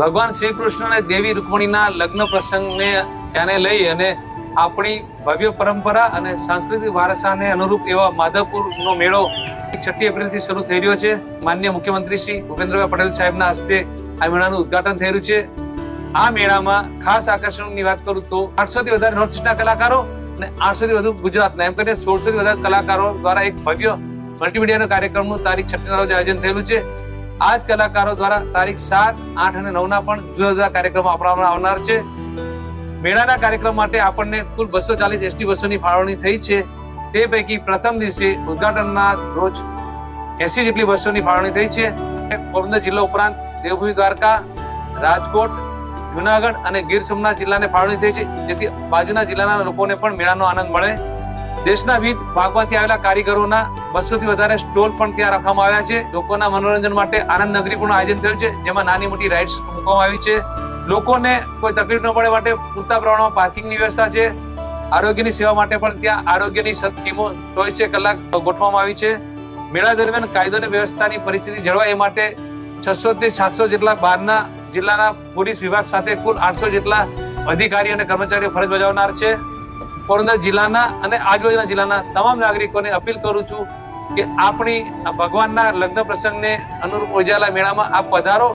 ભગવાન શ્રી કૃષ્ણ અને દેવી રૂકમણીના લગ્ન પ્રસંગને ધ્યાને લઈ અને આપણી ભવ્ય પરંપરા અને સાંસ્કૃતિક વારસાને અનુરૂપ એવા માધવપુરનો મેળો છઠ્ઠી એપ્રિલથી શરૂ થઈ રહ્યો છે. માન્ય મુખ્યમંત્રી શ્રી ભૂપેન્દ્રભાઈ પટેલ સાહેબના હસ્તે આ મેળાનું ઉદ્ઘાટન થઈ રહ્યું છે. આ મેળામાં ખાસ આકર્ષણની વાત કરું તો આઠસો થી વધારે નોર્થ ઇસ્ટના કલાકારો અને આઠસો થી વધુ ગુજરાતના, એમ કરીને સોળસો થી વધારે કલાકારો દ્વારા એક ભવ્ય મલ્ટીમીડિયાનો કાર્યક્રમનું તારીખ છઠ્ઠી રોજ આયોજન થયેલું છે. આ જ કલાકારો દ્વારા તારીખ સાત, આઠ અને નવના પણ જુદા જુદા કાર્યક્રમો આપવામાં આવનાર છે. મેળાના કાર્યક્રમ માટે આપણને કુલ બસો ચાલીસ એસટી બસોની ફાળવણી થઈ છે. તે પૈકી પ્રથમ દિવસે ઉદ્ઘાટનના રોજ એસી જેટલી બસોની ફાળવણી થઈ છે. પોરબંદર જિલ્લા ઉપરાંત દેવભૂમિ દ્વારકા, રાજકોટ, જુનાગઢ અને ગીર સોમનાથ જિલ્લાને ફાળવણી થઈ છે, જેથી બાજુના જિલ્લાના લોકોને પણ મેળાનો આનંદ મળે. દેશના વિવિધ ભાગમાંથી આવેલા કારીગરોના બસો થી વધારે સ્ટોલ પણ ત્યાં રાખવામાં આવ્યા છે. લોકોના મનોરંજન માટે આનંદ નગરી પણ આયોજન થયું છે, જેમાં નાની મોટી રાઇડ્સ મૂકવામાં આવી છે. લોકોને કોઈ તકલીફ ન પડે માટે પૂરતા પ્રમાણમાં પાર્કિંગની વ્યવસ્થા છે. આરોગ્યની સેવા માટે પણ ત્યાં આરોગ્યની ટીમો ચોવીસે કલાક ગોઠવવામાં આવી છે. મેળા દરમિયાન કાયદો અને વ્યવસ્થાની પરિસ્થિતિ જળવાય એ માટે છસો થી સાતસો જેટલા બહારના જિલ્લાના પોલીસ વિભાગ સાથે કુલ આઠસો જેટલા અધિકારી અને કર્મચારીઓ ફરજ બજાવનાર છે. પોરબંદર જિલ્લાના અને આજુબાજુના જિલ્લાના તમામ નાગરિકોને અપીલ કરું છું કે આપણી ભગવાનના લગ્ન પ્રસંગને અનુરૂપ ઉજાલા મેળામાં આપ પધારો.